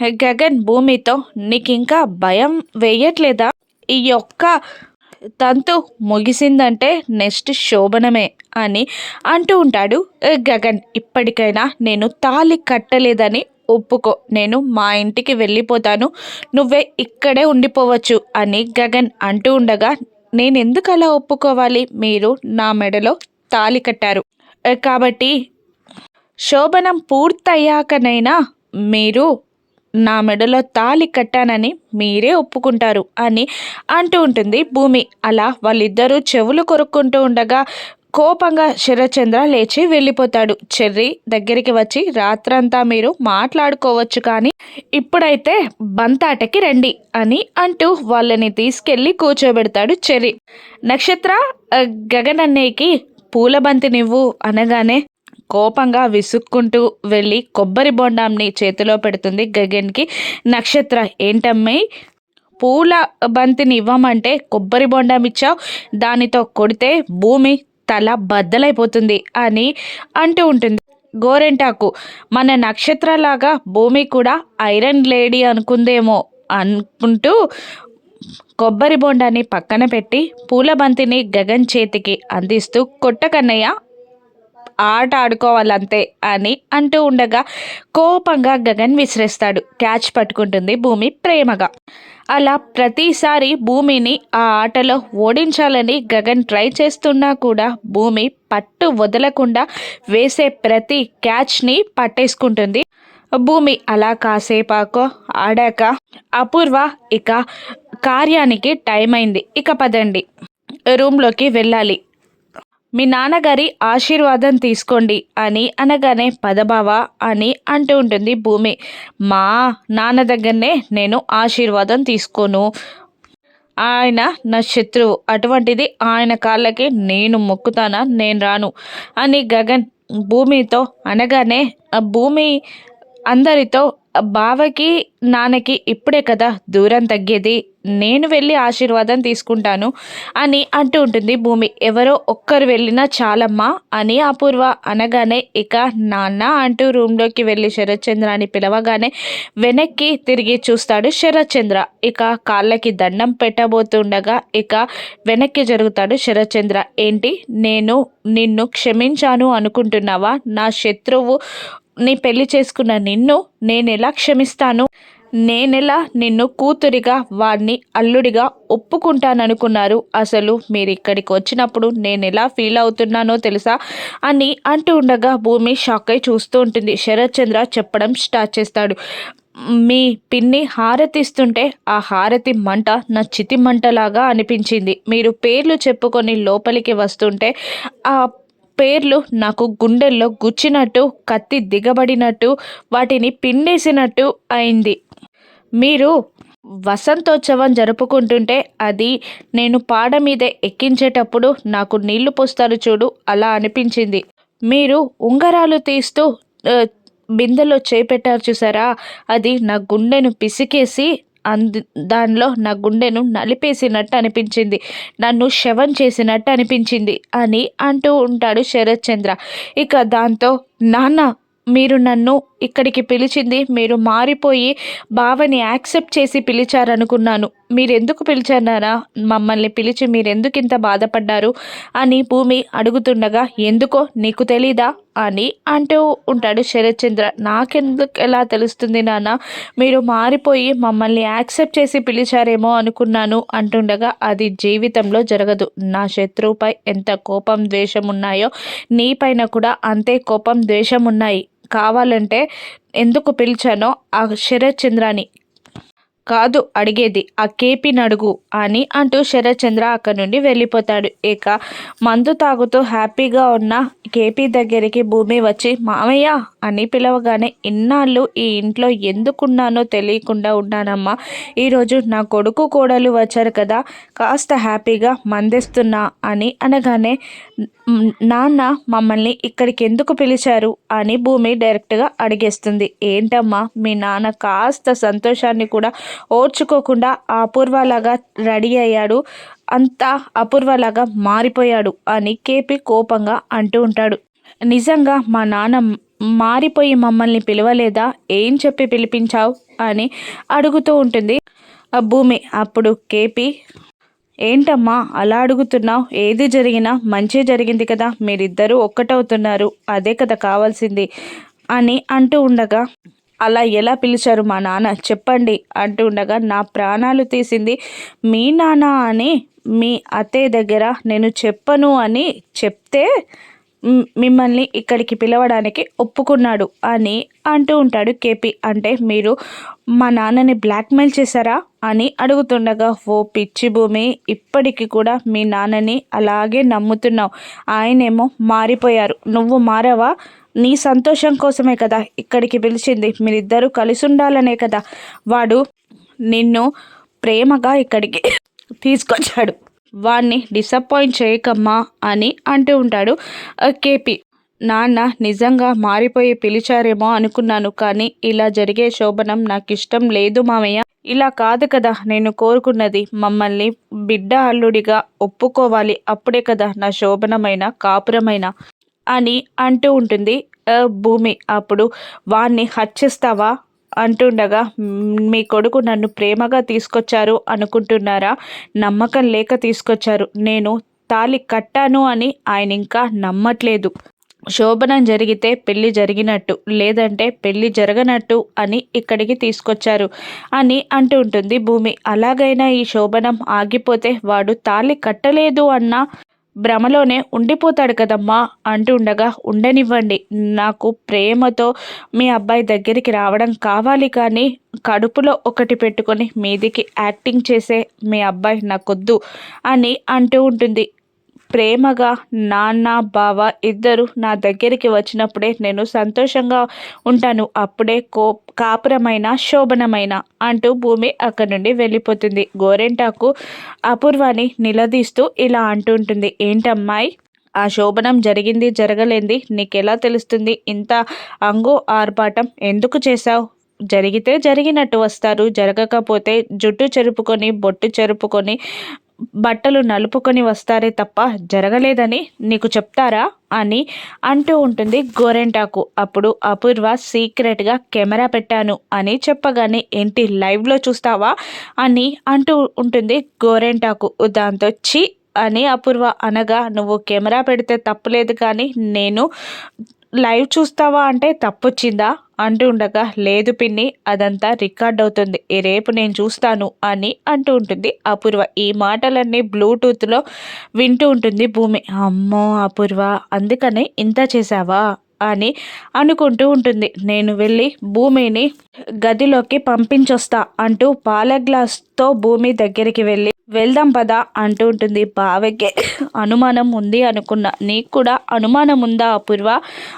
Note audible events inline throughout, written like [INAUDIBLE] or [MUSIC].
గగన్ భూమితో నీకింకా భయం వేయట్లేదా? ఈ యొక్క తంతు ముగిసిందంటే నెక్స్ట్ శోభనమే అని అంటూ ఉంటాడు గగన్. ఇప్పటికైనా నేను తాళి కట్టలేదని ఒప్పుకో. నేను మా ఇంటికి వెళ్ళిపోతాను. నువ్వే ఇక్కడే ఉండిపోవచ్చు అని గగన్ అంటూ ఉండగా నేను ఎందుకు అలా ఒప్పుకోవాలి? మీరు నా మెడలో తాళి కట్టారు. కాబట్టి శోభనం పూర్తయ్యాకనైనా మీరు నా మెడలో తాలి కట్టానని మీరే ఒప్పుకుంటారు అని అంటూ ఉంటుంది భూమి. అలా వాళ్ళిద్దరూ చెవులు కొరుక్కుంటూ ఉండగా కోపంగా శరచంద్ర లేచి వెళ్ళిపోతాడు. చెర్రి దగ్గరికి వచ్చి రాత్రంతా మీరు మాట్లాడుకోవచ్చు కానీ ఇప్పుడైతే బంతాటకి రండి అని అంటూ వాళ్ళని తీసుకెళ్ళి కూర్చోబెడతాడు చెర్రి. నక్షత్ర గగనన్నయ్యకి పూలబంతినివ్వు అనగానే కోపంగా విసుక్కుంటూ వెళ్ళి కొబ్బరి బొండాంని చేతిలో పెడుతుంది గగన్కి. నక్షత్ర ఏంటమ్మాయి పూల బంతిని ఇవ్వమంటే కొబ్బరి బొండం ఇచ్చావు? దానితో కొడితే భూమి తల బద్దలైపోతుంది అని అంటూ ఉంటుంది గోరెంటాకు. మన నక్షత్రలాగా భూమి కూడా ఐరన్ లేడీ అనుకుందేమో అనుకుంటూ కొబ్బరి బొండాన్ని పక్కన పెట్టి పూల బంతిని గగన్ చేతికి అందిస్తూ కొట్టకన్నయ్య ఆట ఆడుకోవాలంతే అని అంటూ ఉండగా కోపంగా గగన్ విసిరేస్తాడు. క్యాచ్ పట్టుకుంటుంది భూమి ప్రేమగా. అలా ప్రతిసారి భూమిని ఆ ఆటలో ఓడించాలని గగన్ ట్రై చేస్తున్నా కూడా భూమి పట్టు వదలకుండా వేసే ప్రతి క్యాచ్ని పట్టేసుకుంటుంది. భూమి అలా కాసేపాకో ఆడాక అపూర్వ ఇక కార్యానికి టైం అయింది. ఇక పదండి. రూమ్లోకి వెళ్ళాలి. మీ నాన్నగారి ఆశీర్వాదం తీసుకోండి అని అనగానే పదభావ అని అంటూ ఉంటుంది భూమి. మా నాన్న దగ్గరనే నేను ఆశీర్వాదం తీసుకోను. ఆయన నా శత్రువు. అటువంటిది ఆయన కాళ్ళకి నేను మొక్కుతానా? నేను రాను అని గగన్ భూమితో అనగానే భూమి అందరితో బావకి నాన్నకి ఇప్పుడే కదా దూరం తగ్గేది. నేను వెళ్ళి ఆశీర్వాదం తీసుకుంటాను అని అంటూ ఉంటుంది భూమి. ఎవరో ఒక్కరు వెళ్ళినా చాలమ్మా అని అపూర్వ అనగానే ఇక నాన్న అంటూ రూమ్లోకి వెళ్ళి శరత్చంద్ర అని పిలవగానే వెనక్కి తిరిగి చూస్తాడు శరత్చంద్ర. ఇక కాళ్ళకి దండం పెట్టబోతుండగా ఇక వెనక్కి జరుగుతాడు శరత్చంద్ర. ఏంటి? నేను నిన్ను క్షమించాను అనుకుంటున్నావా? నా శత్రువు నీ పెళ్ళి చేసుకున్న నిన్ను నేనెలా క్షమిస్తాను? నేనెలా నిన్ను కూతురిగా వాడిని అల్లుడిగా ఒప్పుకుంటాననుకున్నారు? అసలు మీరు ఇక్కడికి వచ్చినప్పుడు నేను ఎలా ఫీల్ అవుతున్నానో తెలుసా? అని అంటూ ఉండగా భూమి షాక్ అయి చూస్తూ ఉంటుంది. శరత్ చంద్ర చెప్పడం స్టార్ట్ చేస్తాడు. మీ పిన్ని హారతిస్తుంటే ఆ హారతి మంట నా చితి మంటలాగా అనిపించింది. మీరు పేర్లు చెప్పుకొని లోపలికి వస్తుంటే ఆ పేర్లు నాకు గుండెల్లో గుచ్చినట్టు కత్తి దిగబడినట్టు వాటిని పిండేసినట్టు అయింది. మీరు వసంతోత్సవం జరుపుకుంటుంటే అది నేను పాడ మీద ఎక్కించేటప్పుడు నాకు నీళ్ళు పోస్తారు చూడు అలా అనిపించింది. మీరు ఉంగరాలు తీస్తూ బిందెలో చేపెట్టారు చూసారా? అది నా గుండెను పిసికేసి అందు దానిలో నా గుండెను నలిపేసినట్టు అనిపించింది. నన్ను శవం చేసినట్టు అనిపించింది అని అంటూ ఉంటాడు శరత్ చంద్ర ఇక దాంతో నాన్న మీరు నన్ను ఇక్కడికి పిలిచింది. మీరు మారిపోయి బావని యాక్సెప్ట్ చేసి పిలిచారనుకున్నాను. మీరెందుకు పిలిచారా మమ్మల్ని పిలిచి మీరెందుకు ఇంత బాధపడ్డారు? అని భూమి అడుగుతుండగా ఎందుకో నీకు తెలీదా? అని అంటూ ఉంటాడు శరత్చంద్ర. నాకెందుకు ఎలా తెలుస్తుంది నాన్న? మీరు మారిపోయి మమ్మల్ని యాక్సెప్ట్ చేసి పిలిచారేమో అనుకున్నాను అంటుండగా అది జీవితంలో జరగదు. నా శత్రువుపై ఎంత కోపం ద్వేషం ఉన్నాయో నీపైన కూడా అంతే కోపం ద్వేషం ఉన్నాయి కావాలంటే ఎందుకు పిలిచానో ఆ శరత్చంద్రాని కాదు అడిగేది. ఆ కేపీ నడుగు అని అంటూ శరత్చంద్ర అక్కడి నుండి వెళ్ళిపోతాడు. ఇక మందు తాగుతూ హ్యాపీగా ఉన్న కేపీ దగ్గరికి భూమి వచ్చి మామయ్య అని పిలవగానే ఇన్నాళ్ళు ఈ ఇంట్లో ఎందుకున్నానో తెలియకుండా ఉన్నానమ్మా. ఈరోజు నా కొడుకు కోడలు వచ్చారు కదా కాస్త హ్యాపీగా మందిస్తున్నా అని అనగానే నాన్న మమ్మల్ని ఇక్కడికి ఎందుకు పిలిచారు అని భూమి డైరెక్ట్గా అడిగేస్తుంది. ఏంటమ్మా మీ నాన్న కాస్త సంతోషాన్ని కూడా ఓర్చుకోకుండా అపూర్వలాగా రెడీ అయ్యాడు అంతా అపూర్వలాగా మారిపోయాడు అని కేపి కోపంగా అంటూ ఉంటాడు. నిజంగా మా నాన్న మారిపోయి మమ్మల్ని పిలవలేదా? ఏం చెప్పి పిలిపించావు? అని అడుగుతూ ఉంటుంది. ఆ భూమి అప్పుడు కేపీ ఏంటమ్మా అలా అడుగుతున్నావు? ఏది జరిగినా మంచి జరిగింది కదా మీరిద్దరూ ఒక్కటవుతున్నారు అదే కదా కావాల్సింది అని అంటూ ఉండగా అలా ఎలా పిలిచారు మా నాన్న? చెప్పండి అంటూ ఉండగా నా ప్రాణాలు తీసింది మీ నాన్న అని మీ అత్తయ్య దగ్గర నేను చెప్పను అని చెప్తే మిమ్మల్ని ఇక్కడికి పిలవడానికి ఒప్పుకున్నాడు అని అంటూ ఉంటాడు కేపీ. అంటే మీరు మా నాన్నని బ్లాక్మెయిల్ చేశారా అని అడుగుతుండగా ఓ పిచ్చి భూమి ఇప్పటికి కూడా మీ నాన్నని అలాగే నమ్ముతున్నావు. ఆయనేమో మారిపోయారు. నువ్వు మారవా? నీ సంతోషం కోసమే కదా ఇక్కడికి పిలిచింది. మీరిద్దరూ కలిసి ఉండాలనే కదా. వాడు నిన్ను ప్రేమగా ఇక్కడికి [LAUGHS] తీసుకొచ్చాడు. వాణ్ణి డిసప్పాయింట్ చేయకమ్మా అని అంటూ ఉంటాడు కేపీ. నాన్న నిజంగా మారిపోయి పిలిచారేమో అనుకున్నాను కానీ ఇలా జరిగే శోభనం నాకు ఇష్టం లేదు మామయ్య. ఇలా కాదు కదా నేను కోరుకున్నది. మమ్మల్ని బిడ్డ అల్లుడిగా ఒప్పుకోవాలి. అప్పుడే కదా నా శోభనమైన కాపురమైన అని అంటూ ఉంటుంది భూమి. అప్పుడు వాణ్ణి హత్యస్తావా? అంటుండగా మీ కొడుకు నన్ను ప్రేమగా తీసుకొచ్చారు అనుకుంటున్నారా? నమ్మకం లేక తీసుకొచ్చారు. నేను తాలి కట్టాను అని ఆయన ఇంకా నమ్మట్లేదు. శోభనం జరిగితే పెళ్ళి జరిగినట్టు లేదంటే పెళ్ళి జరగనట్టు అని ఇక్కడికి తీసుకొచ్చారు అని అంటూ ఉంటుంది భూమి. అలాగైనా ఈ శోభనం ఆగిపోతే వాడు తాలి కట్టలేదు అన్న భ్రమలోనే ఉండిపోతాడు కదమ్మా అంటుండగా ఉండగా ఉండనివ్వండి. నాకు ప్రేమతో మీ అబ్బాయి దగ్గరికి రావడం కావాలి కానీ కడుపులో ఒకటి పెట్టుకొని మీదికి యాక్టింగ్ చేసే మీ అబ్బాయి నాకొద్దు అని అంటూ ఉంటుంది. ప్రేమగా నాన్న బావ ఇద్దరు నా దగ్గరికి వచ్చినప్పుడే నేను సంతోషంగా ఉంటాను. అప్పుడే కో కాపురమైన శోభనమైన అంటూ భూమి అక్కడి నుండి వెళ్ళిపోతుంది. గోరెంటాకు అపూర్వాన్ని నిలదీస్తూ ఇలా అంటుంటుంది ఏంటమ్మాయి? ఆ శోభనం జరిగింది జరగలేంది. నీకెలా తెలుస్తుంది? ఇంత అంగు ఆర్భాటం ఎందుకు చేశావు? జరిగితే జరిగినట్టు వస్తారు. జరగకపోతే జుట్టు చెరుపుకొని బొట్టు చెరుపుకొని బట్టలు నలుపుకొని వస్తారే తప్ప జరగలేదని నీకు చెప్తారా అని అంటూ ఉంటుంది గోరెంటాకు. అప్పుడు అపూర్వ సీక్రెట్గా కెమెరా పెట్టాను అని చెప్పగానే ఏంటి లైవ్లో చూస్తావా? అని అంటూ ఉంటుంది గోరెంటాకు. దాంతో చి అని అపూర్వ అనగా నువ్వు కెమెరా పెడితే తప్పులేదు కానీ నేను లైవ్ చూస్తావా? అంటే తప్పొచ్చిందా? అంటూ ఉండగా లేదు పిన్ని అదంతా రికార్డ్ అవుతుంది. రేపు నేను చూస్తాను అని అంటూ ఉంటుంది అపూర్వ. ఈ మాటలన్నీ బ్లూటూత్లో వింటూ ఉంటుంది భూమి. అమ్మో అపూర్వ అందుకనే ఇంత చేసావా అని అనుకుంటూ ఉంటుంది. నేను వెళ్ళి భూమిని గదిలోకి పంపించొస్తా అంటూ పాల గ్లాస్తో భూమి దగ్గరికి వెళ్ళి వెళ్దాం పదా అంటూ ఉంటుంది. బావకి అనుమానం ఉంది అనుకున్నా నీకు కూడా అనుమానం ఉందా అపూర్వ?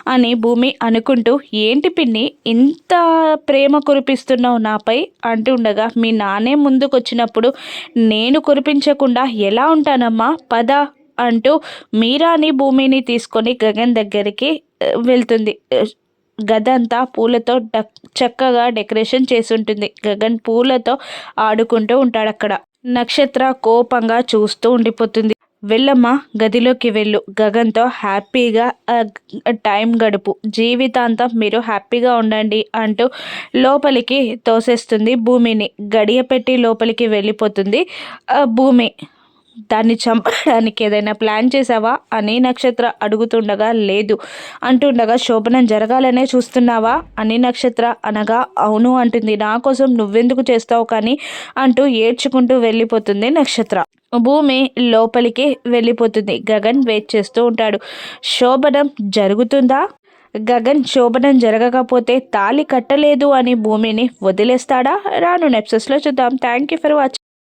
అని భూమి అనుకుంటూ ఏంటి పిన్ని ఇంత ప్రేమ కురిపిస్తున్నావు నాపై? అంటూ ఉండగా మీ నానే ముందుకు వచ్చినప్పుడు నేను కురిపించకుండా ఎలా ఉంటానమ్మా? పద అంటూ మీరాని భూమిని తీసుకొని గగన్ దగ్గరికి వెళ్తుంది. గదంతా పూలతో చక్కగా డెకరేషన్ చేసి ఉంటుంది గగన్ పూలతో ఆడుకుంటూ ఉంటాడు అక్కడ నక్షత్ర కోపంగా చూస్తూ ఉండిపోతుంది. వెళ్ళమ్మ గదిలోకి వెళ్ళు. గగన్తో హ్యాపీగా టైం గడుపు. జీవితాంతం మీరు హ్యాపీగా ఉండండి అంటూ లోపలికి తోసేస్తుంది భూమిని. గడియ పెట్టి లోపలికి వెళ్ళిపోతుంది భూమి. దాన్ని చంపడానికి ఏదైనా ప్లాన్ చేసావా? అని నక్షత్ర అడుగుతుండగా లేదు. అంటుండగా శోభనం జరగాలనే చూస్తున్నావా? అని నక్షత్ర అనగా అవును అంటుంది. నా కోసం నువ్వెందుకు చేస్తావు కానీ? అంటూ ఏడ్చుకుంటూ వెళ్ళిపోతుంది నక్షత్ర. భూమి లోపలికి వెళ్ళిపోతుంది. గగన్ వెయిట్ చేస్తూ ఉంటాడు. శోభనం జరుగుతుందా? గగన్ శోభనం జరగకపోతే తాలి కట్టలేదు అని భూమిని వదిలేస్తాడా? రాను నెప్సెస్లో చూద్దాం. Thank you for watching